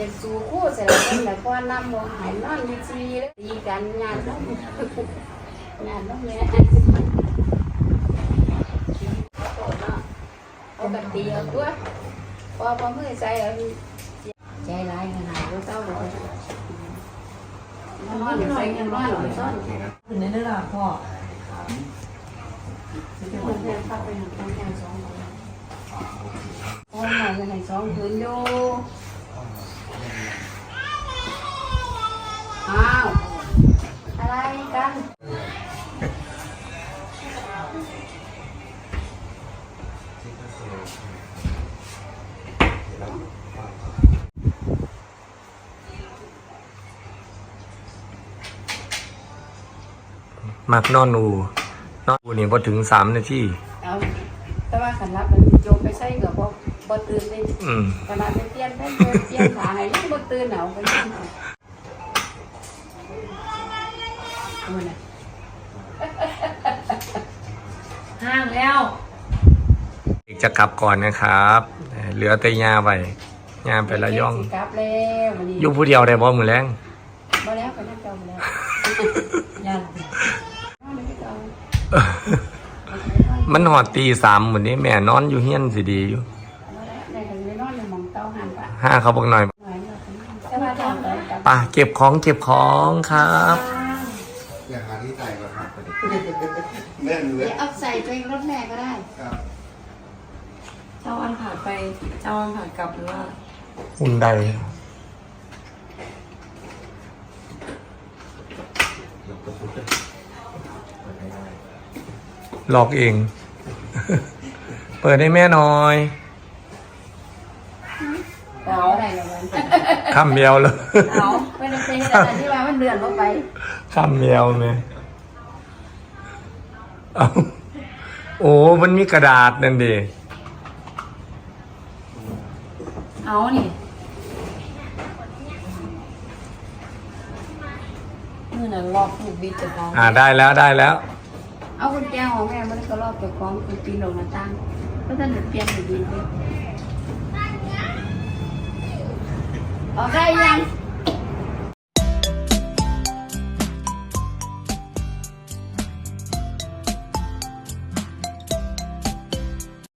จะสู้คู่เสร็จแล้วแต่พอนำลงหายนอนมีซีแล้วตีกันงานต้องงานต้องแม่เอากันตีเอาตัวพอพอมือใจเอาใจร้ายขนาดรู้เต้าเลยนอนใส่เงินนอนหน่อยซ่อนคุณในเรื่องราวพ่อคนแทนเข้าไปหาคนแทนสองคนโอ้ยหาไปสองคืนอยู่ อ้าว อะไรกัน มักนอนอูนอนอูนี่พอถึงสามนาทีเอาแต่ว่าขันรับมันโยมไปใส่กับบ่ บ่ตื่นเลยอืมขนาดไปเปลี่ยนไปเปลี่ยนขาให้ยังบ่ตื่นเอาไปยังเอาเอามาน่ะห้างแล้วจะกลับก่อนนะครับเอ่อเหลือแต่ยาไปยาไประย่องสิกลับแล้ววันนี้อยู่ผู้เดียวได้บ่มือแรงบ่แล้วก็นั่งเจ้าบ่แล้วยันนอนไม่เจ้ามันหอดตีสามเหมือนนี้แม่นอนอยู่เฮียนสิดีอยู่ หันปะห้าเขาบอกหน่อยหน่อยเนาะแต่ว่าทำได้กับป่ะเก็บของเก็บของครับอยากหาที่ใส่ก่อนครับแน่นเลเดี๋ยยวเอาใส่ไปรถแม่ก็ได้ครับเจ้าวันผ่านไปเจ้าวันผ่านกลับหรือว่าหุ่นใดหลอกเอง เปิดให้แม่หน่อย เอาได้แล้วมันคำเมียวเลยเอาไม่ได้เป็นอะไรที่ว่ามันเดือนเข้าไปคำเมียวไหมเอาโอ้มันมีกระดาษนั่นดิเอานี่มื่อนั้นลอกถูกบิดจากน้องอ่าได้แล้วได้แล้ว เอากุญแจของแม่มันก็รอบเก็บของคุณปีนลงหน้าต่างเพราะท่านจะเปลี่ยนอยู่ดีเลย ออกได้ยัง